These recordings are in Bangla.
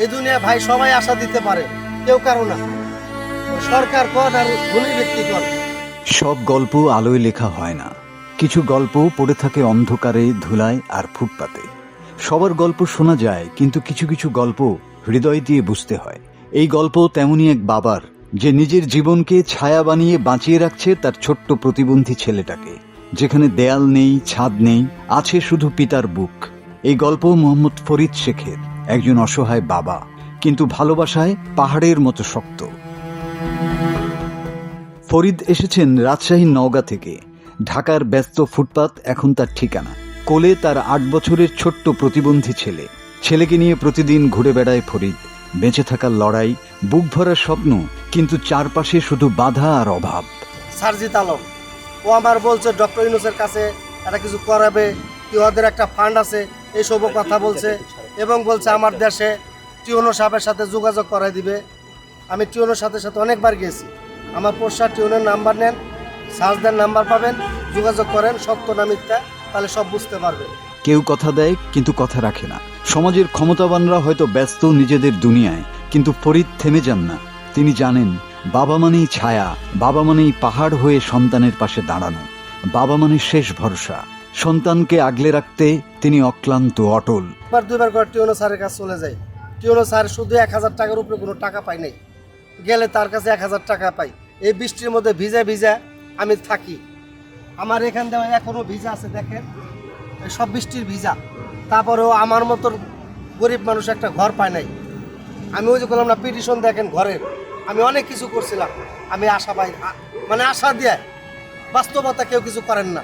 এই দুনিয়া ভাই সবাই আশা দিতে পারে, কেউ কারও না। সরকার কন আর ধনী ব্যক্তি কন সব গল্প আলোয় লেখা হয় না। কিছু গল্প পড়ে থাকে অন্ধকারে, ধুলায় আর ফুটপাতে। সবার গল্প শোনা যায়, কিন্তু কিছু কিছু গল্প হৃদয় দিয়ে বুঝতে হয়। এই গল্প তেমনই এক বাবার, যে নিজের জীবনকে ছায়া বানিয়ে বাঁচিয়ে রাখছে তার ছোট্ট প্রতিবন্ধী ছেলেটাকে। যেখানে দেয়াল নেই, ছাদ নেই, আছে শুধু পিতার বুক। এই গল্প মোহাম্মদ ফরিদ শেখের। একজন অসহায় বাবা, কিন্তু ভালোবাসায় পাহাড়ের মতো শক্ত। ফরিদ এসেছেন রাজশাহী নওগাঁ থেকে। ঢাকার ব্যস্ত ফুটপাত এখন তার ঠিকানা। কোলে তার আট বছরের ছোট্ট প্রতিবন্ধী ছেলে। ছেলেকে নিয়ে প্রতিদিন ঘুরে বেড়ায় ফরিদ। বেঁচে থাকার লড়াই, বুক ভরা স্বপ্ন, কিন্তু চারপাশে শুধু বাধা আর অভাব। সারজিত আলম, ও আমার বলছে, ডক্টর ইউনুসের কাছে একটা কিছু করাবে কি ওদের একটা ফান্ড আছে, এইসবও কথা বলছে। এবং বলছে আমার দেশে টিউনো সাহেবের সাথে যোগাযোগ করাই দিবে। আমি টিউনোর সাথে সাথে অনেকবার গেছি। আমার পোষা টিউনের নাম্বার নেন সার্চদের নাম্বার পাবেন, যোগাযোগ করেন, সত্য না মিথ্যা, তাহলে সব বুঝতে পারবেন কেউ কথা দেয়, কিন্তু কথা রাখে না। সমাজের ক্ষমতাবানরা হয়তো ব্যস্ত নিজেদের দুনিয়ায়, কিন্তু ফরিদ থেমে যান না। তিনি জানেন, বাবা মানেই ছায়া, বাবা মানেই পাহাড় হয়ে সন্তানের পাশে দাঁড়ানো। বাবা মানে শেষ ভরসা। সন্তানকে আগলে রাখতে তিনি অক্লান্ত অটল। একবার দুইবার করে টিউনো স্যারের কাছে চলে যাই টিউনো স্যার শুধু এক হাজার টাকার উপরে কোনো টাকা পাই নাই। গেলে তার কাছে এক হাজার টাকা পাই। এই বৃষ্টির মধ্যে ভিজা ভিজা আমি থাকি। আমার এখান থেকে এখনও ভিজা আছে, দেখেন। সব বৃষ্টির ভিজা। তারপরেও আমার মতন গরিব মানুষ একটা ঘর পায় নাই। আমি ওই যে বললাম না, পিটিশন দেখেন ঘরের। আমি অনেক কিছু করছিলাম। আমি আশা পাই মানে আশা দিয়ে বাস্তবতা কেউ কিছু করেন না।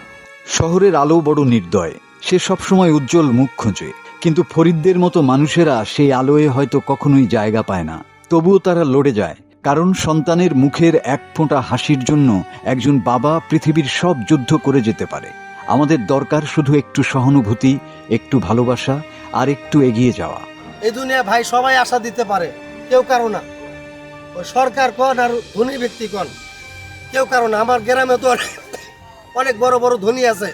শহরের আলো বড় নির্দয়। সে সবসময় উজ্জ্বল মুখ খোঁজে। কিন্তু ফরিদদের মতো মানুষেরা সেই আলোয় হয়তো কখনোই জায়গা পায় না। তবুও তারা লড়ে যায়। কারণ সন্তানের মুখের এক ফোঁটা হাসির জন্য একজন বাবা পৃথিবীর সব যুদ্ধ করে যেতে পারে। আমাদের দরকার শুধু একটু সহানুভূতি, একটু ভালোবাসা আর একটু এগিয়ে যাওয়া। এই দুনিয়া ভাই সবাই আশা দিতে পারে। কেউ কারও না। সরকার কন আর ধনী ব্যক্তি কন। কেউ কারও না। আমার গ্রামে তো অনেক- বড় বড় ধনী আছে।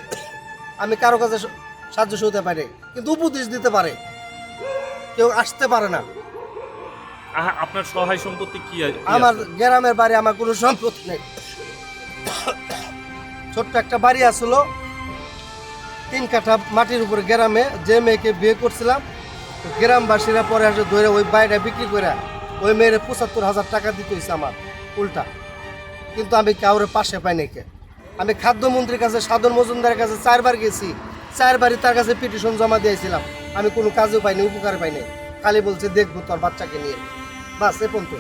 আমি কারও কাছে সাহায্য সহতে পারি কিন্তু উপদেশ দিতে পারে। কেউ আসতে পারে না। আপনার সহায় সম্পত্তি কি আ- কি আমার গ্রামের বাড়ি আমার কোনো সম্পত্তি নেই। ছোট্ট একটা বাড়ি আসলো তিন কাঠা মাটির উপরে গ্রামে যে মেয়েকে বিয়ে করছিলাম গ্রামবাসীরা পরে আসে ধরে ওই বাড়িটা বিক্রি করে ওই মেয়ের পঁচাত্তর হাজার টাকা দিতে হয়েছে আমার উল্টা। কিন্তু আমি কাউরে পাশে পাই কে। আমি খাদ্যমন্ত্রীর কাছে সাধন মজুমদারের কাছে চারবার গেছি। চারবারই তার কাছে পিটিশন জমা দিয়েছিলাম। আমি কোনো কাজও পাইনি উপকার পাইনি। খালি বলছে দেখব তোর বাচ্চাকে নিয়ে। বাস এ পর্যন্ত।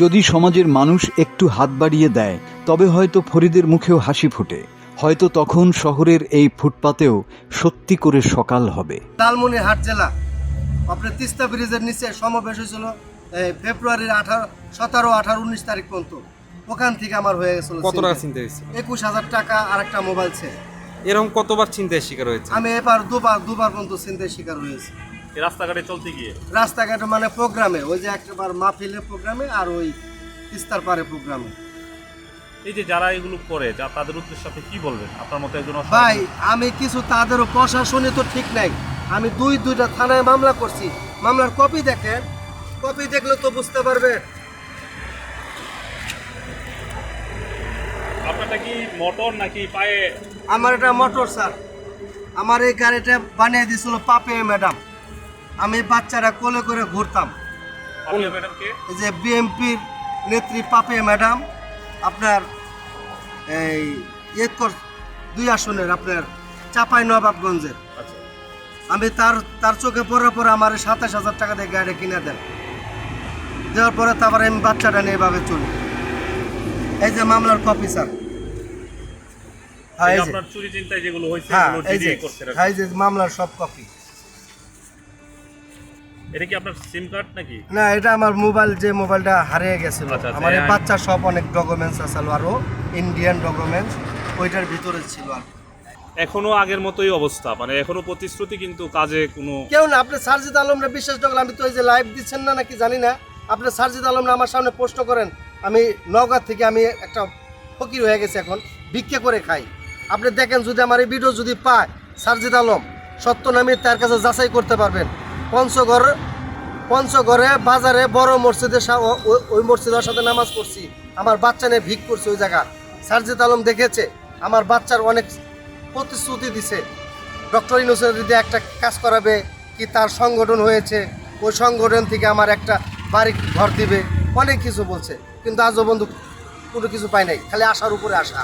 যদি সমাজের মানুষ একটু হাত বাড়িয়ে দেয় তবে হয়তো ফরিদের মুখেও হাসি ফোটে। হয়তো তখন শহরের এই ফুটপাতেও সত্যি করে সকাল হবে। লালমনিরহাট জেলা। আপনার তিস্তা ব্রিজের নিচে সমাবেশ হয়েছিল ফেব্রুয়ারির আঠারো সতেরো আঠারো উনিশ তারিখ পর্যন্ত। ওখান থেকে আমার হয়ে গেছিল কত টাকা চিন্তা হয়েছে একুশ হাজার টাকা আর একটা মোবাইল ছিল এরকম কতবার চিন্তায় শিকার হয়েছে? আমি এবার দুবার দুবার পর্যন্ত চিন্তায় শিকার হয়েছি। রাস্তাঘাটে চলতে গিয়ে? রাস্তাঘাটে মানে প্রোগ্রামে ওই যে একবার মাহফিলে প্রোগ্রামে আর ওই তিস্তার পারে প্রোগ্রামে। এই যে যারা এগুলো করে যা তাদের উদ্দেশ্যে আপনি কি বলবেন? আপনার মতো একজন ভাই আমি কিছু তাদেরও প্রশাসনে তো ঠিক নাই। আমি দুই দুইটা থানায় মামলা করছি। মামলার কপি দেখেন। কপি দেখলে তো বুঝতে পারবে আপনারটা কি মোটর নাকি পায়ে? আমার এটা মোটর স্যার আমার এই গাড়িটা বানিয়ে দিয়েছিল পাপে ম্যাডাম আমি বাচ্চারা কোলে করে ঘুরতাম। যে বিএমপির নেত্রী পাপে ম্যাডাম আপনার এই একর দুই আসনের আপনার চাপাই নবাবগঞ্জের। আচ্ছা। আমি তার তার চোখে পড়ার পরে আমার সাতাশ হাজার টাকা দিয়ে গাড়ি কিনে দেন। দেওয়ার পরে তারপরে আমি বাচ্চাটা নিয়ে এভাবে চলি। এই যে মামলার কপি স্যার আপনার চুরি চিন্তায় যেগুলো হয়েছে হ্যাঁ এগুলো এই যে মামলার সব কপি এটা কি আপনার সিম কার্ড নাকি? না এটা আমার মোবাইল যে মোবাইলটা হারিয়ে গেছিল। আচ্ছা, আচ্ছা, আমার এই সব অনেক ডকুমেন্টস আছে আরও ইন্ডিয়ান ডকুমেন্টস ওইটার ভিতরে ছিল আর এখনও আগের মতোই অবস্থা মানে এখনও প্রতিশ্রুতি কিন্তু কাজে কোনো কেউ না আপনি সারজিদ আলমরা বিশ্বাস আমি তো এই যে লাইভ দিচ্ছেন না নাকি জানি না। আপনি সারজিদ আলমরা আমার সামনে পোস্ট করেন আমি নওগাঁ থেকে আমি একটা ফকির হয়ে গেছি এখন ভিক্ষে করে খাই। আপনি দেখেন যদি আমার এই ভিডিও যদি পায়, সারজিদ আলম, সত্য নামে তার কাছে যাচাই করতে পারবেন। পঞ্চগড়, পঞ্চগড়ে বাজারে বড় মসজিদের ওই মসজিদের সাথে নামাজ পড়ছি। আমার বাচ্চা নিয়ে ভিক করছে ওই জায়গা। সার্জিত আলম দেখেছে, আমার বাচ্চার অনেক প্রতিশ্রুতি দিছে। ডক্টর ইনোসেন্ট যদি একটা কাজ করাবে, কি তার সংগঠন হয়েছে, ওই সংগঠন থেকে আমার একটা বাড়ি ঘর দিবে, অনেক কিছু বলছে। কিন্তু আজও বন্ধু কোনো কিছু পাই নাই, খালি আশার উপরে আশা।